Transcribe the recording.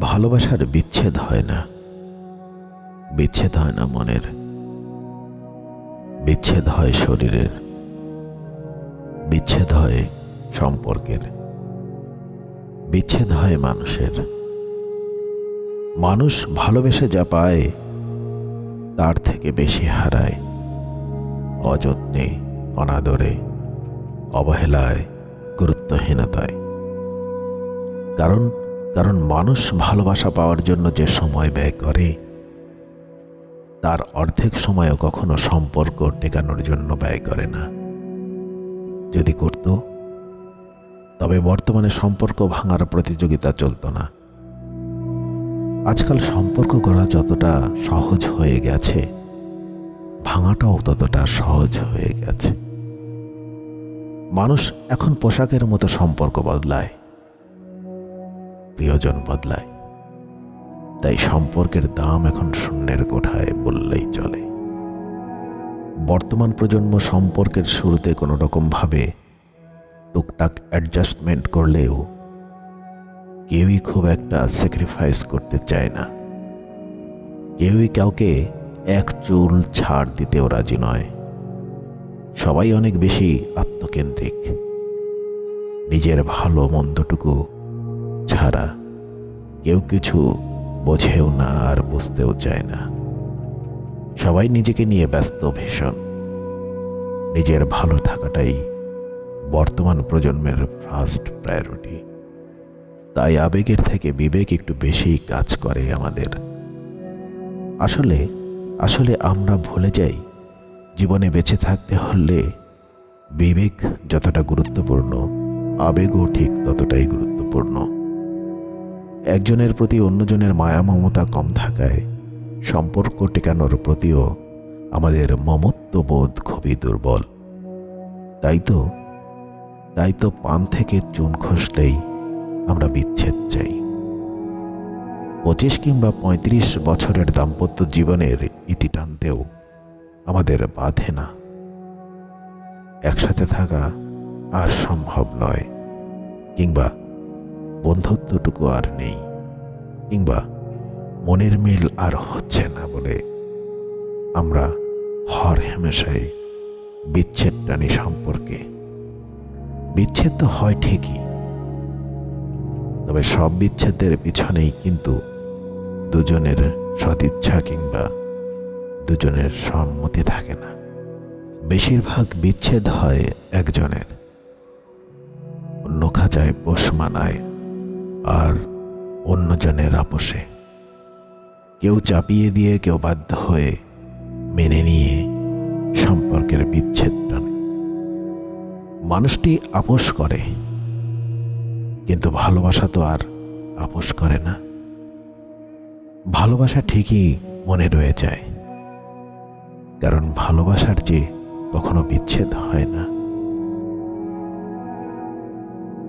ভালোবাসার বিচ্ছেদ হয় না। বিচ্ছেদ হয় না মনের। বিচ্ছেদ হয় শরীরের। বিচ্ছেদ হয় সম্পর্কের। বিচ্ছেদ হয় মানুষের। মানুষ ভালোবেসে যা পায়, তার থেকে বেশি হারায়। অযত্নে, অনাদরে, অবহেলায়, গুরুত্বহীনতায়। কারণ কারণ মানুষ ভালোবাসা পাওয়ার জন্য যে সময় ব্যয় করে, তার অর্ধেক সময়ও কখনো সম্পর্ক টেকানোর জন্য ব্যয় করে না। যদি করত, তবে বর্তমানে সম্পর্ক ভাঙার প্রতিযোগিতা চলতো না। আজকাল সম্পর্ক করা যতটা সহজ হয়ে গেছে, ভাঙাটাও ততটা সহজ হয়ে গেছে। মানুষ এখন পোশাকের মতো সম্পর্ক বদলায়। প্রিয়জন বদলায়। তাই সম্পর্কের দাম এখন শূন্যের কোঠায় বললেই চলে। বর্তমান প্রজন্ম সম্পর্কের শুরুতে কোনো রকমভাবে টুকটাক অ্যাডজাস্টমেন্ট করলেও কেউই খুব একটা স্যাক্রিফাইস করতে চায় না। কেউই কাউকে এক চুল ছাড় দিতেও রাজি নয়। সবাই অনেক বেশি আত্মকেন্দ্রিক। নিজের ভালো মন্দটুকু ছাড়া কেউ কিছু বোঝেও না আর বুঝতেও চায় না। সবাই নিজেকে নিয়ে ব্যস্ত ভীষণ। নিজের ভালো থাকাটাই বর্তমান প্রজন্মের ফার্স্ট প্রায়োরিটি তাই আবেগের থেকে বিবেক একটু বেশিই কাজ করে আমাদের। আসলে আসলে আমরা ভুলে যাই, জীবনে বেঁচে থাকতে হলে বিবেক যতটা গুরুত্বপূর্ণ, আবেগও ঠিক ততটাই গুরুত্বপূর্ণ। একজনের প্রতি অন্যজনের মায়া মমতা কম থাকায় সম্পর্ক টেকানোর প্রতিও আমাদের মমত্ববোধ খুবই দুর্বল। তাই তো তাই তো পান থেকে চুন খসলেই আমরা বিচ্ছেদ চাই। পঁচিশ কিংবা পঁয়ত্রিশ বছরের দাম্পত্য জীবনের ইতি টানতেও আমাদের বাধে না। একসাথে থাকা আর সম্ভব নয়, কিংবা বন্ধুত্বটুকু আর নেই, কিংবা মনের মিল আর হচ্ছে না বলে আমরা হর হেমেশাই বিচ্ছেদ টানি সম্পর্কে। বিচ্ছেদ তো হয় ঠিকই, তবে সব বিচ্ছেদের পিছনেই কিন্তু দুজনের সদিচ্ছা কিংবা দুজনের সম্মতি থাকে না। বেশিরভাগ বিচ্ছেদ হয় একজনের। অন্য খাঁচায় পোষ মানায় আর অন্যজনের আপোষে। কেউ চাপিয়ে দিয়ে, কেউ বাধ্য হয়ে মেনে নিয়ে সম্পর্কের বিচ্ছেদ টানে। মানুষটি আপোষ করে, কিন্তু ভালোবাসা তো আর আপোষ করে না। ভালোবাসা ঠিকই মনে রয়ে যায়, কারণ ভালোবাসার যে কখনো বিচ্ছেদ হয় না।